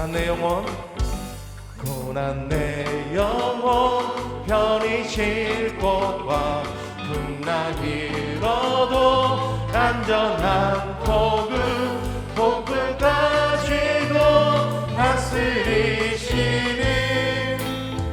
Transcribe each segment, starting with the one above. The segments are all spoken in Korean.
고난 내 영혼 고난 내 영혼 편히 쉴 곳과 풍랑이로도 안전한 폭을 폭불까지도 다스리시는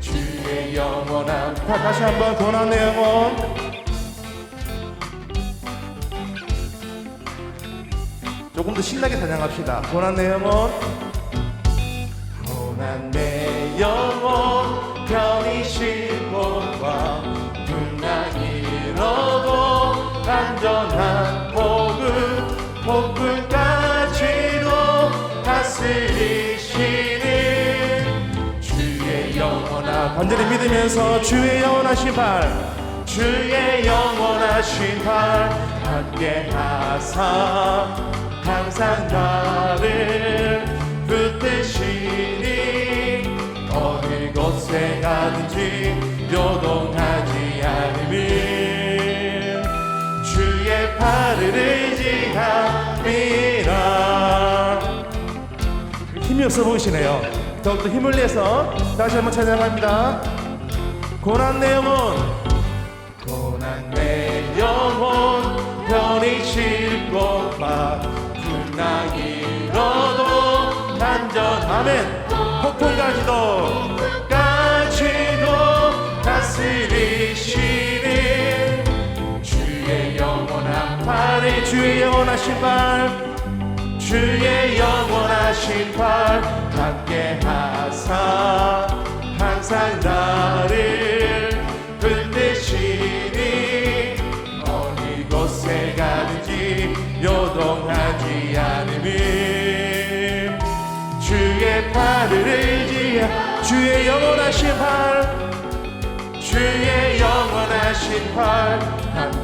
주의 영원한 다 다시 한번 고난 내 영혼. 조금 더 신나게 찬양합시다. 고난 내 영혼, 고 난 내 영혼, 편히 쉴 곳과 풍랑이로도 안전한 복을 복불까지도 다스리시는 주의 영원한 간절히 믿으면서 주의 영원하신 팔 주의 영원하신 팔 함께 하사. 항상 나를 붙드시니 어느 곳에 가든지 요동하지 않으면 주의 팔을 의지함이라. 힘이 없어 보이시네요. 더욱더 힘을 내서 다시 한번 찬양합니다. 고난 내 영혼. 고난 내 영혼. 편히 쉴 곳과 풍랑이로도 안전 아멘 폭풍까지도 까지도 영원하신 팔 주의 영원하신 팔 함께 하사 항상 나를 붙드시니 어느 곳에 가든지 요동하지 않으면 주의 팔을 의지하 주의 영원하신 팔 주의 영원하신 팔 함께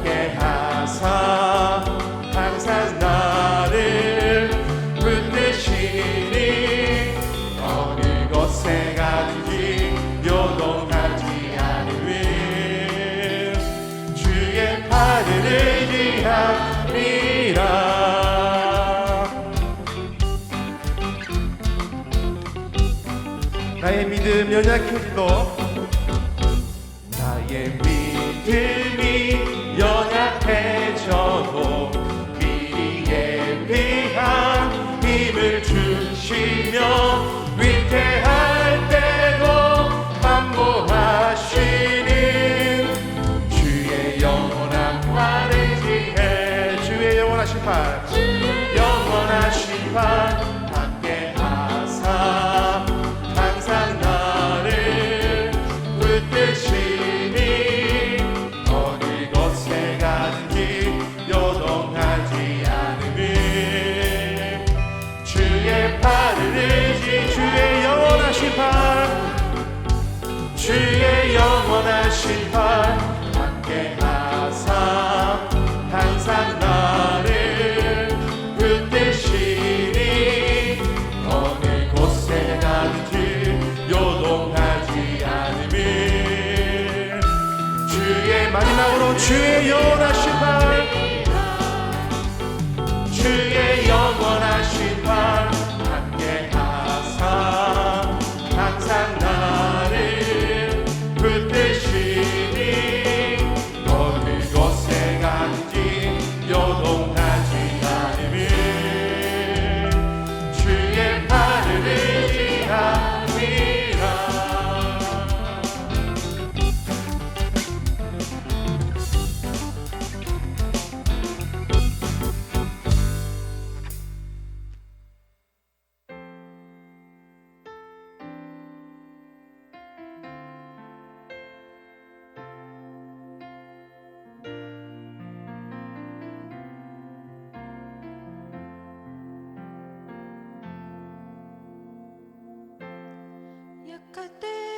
나의 믿음 연약해도 나의 믿음이 연약해져도 주의 영원하신 팔 주의 영원하신 팔 주의 영원하신 약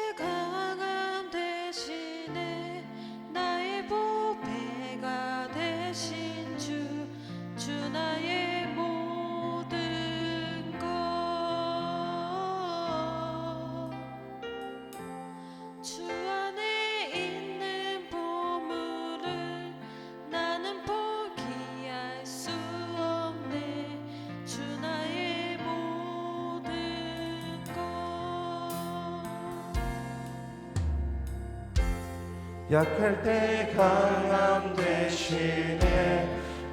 약할 때 강함 되시네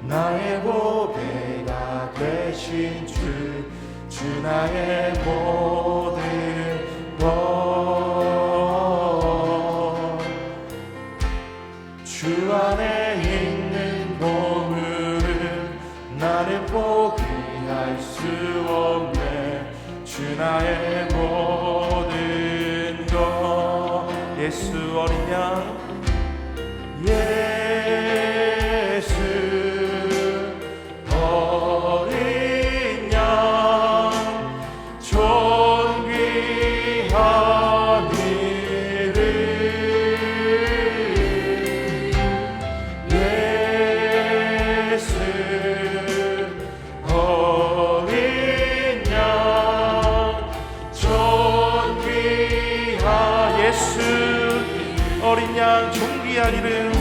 나의 보배가 되신 주 주 나의 보 mão Galileo.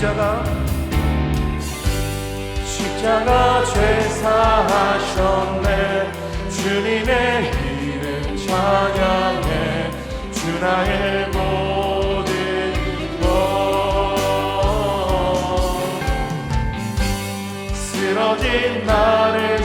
십자가 십자가 죄 사하셨네. 주님의 이름 찬양해. 주 나의 모든 것. 쓰러진 나를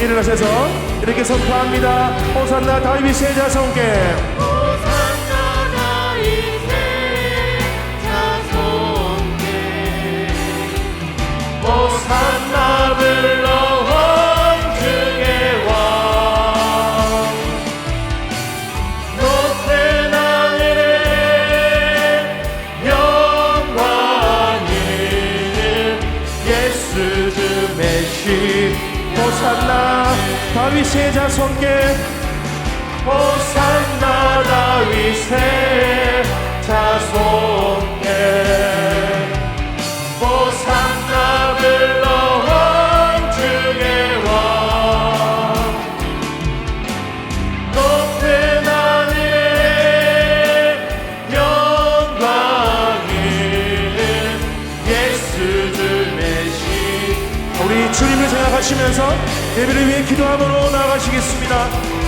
일어나셔서 이렇게 선포합니다. 호산나 다윗의 자손께. 주님을 생각하시면서 예배를 위해 기도함으로 나아가시겠습니다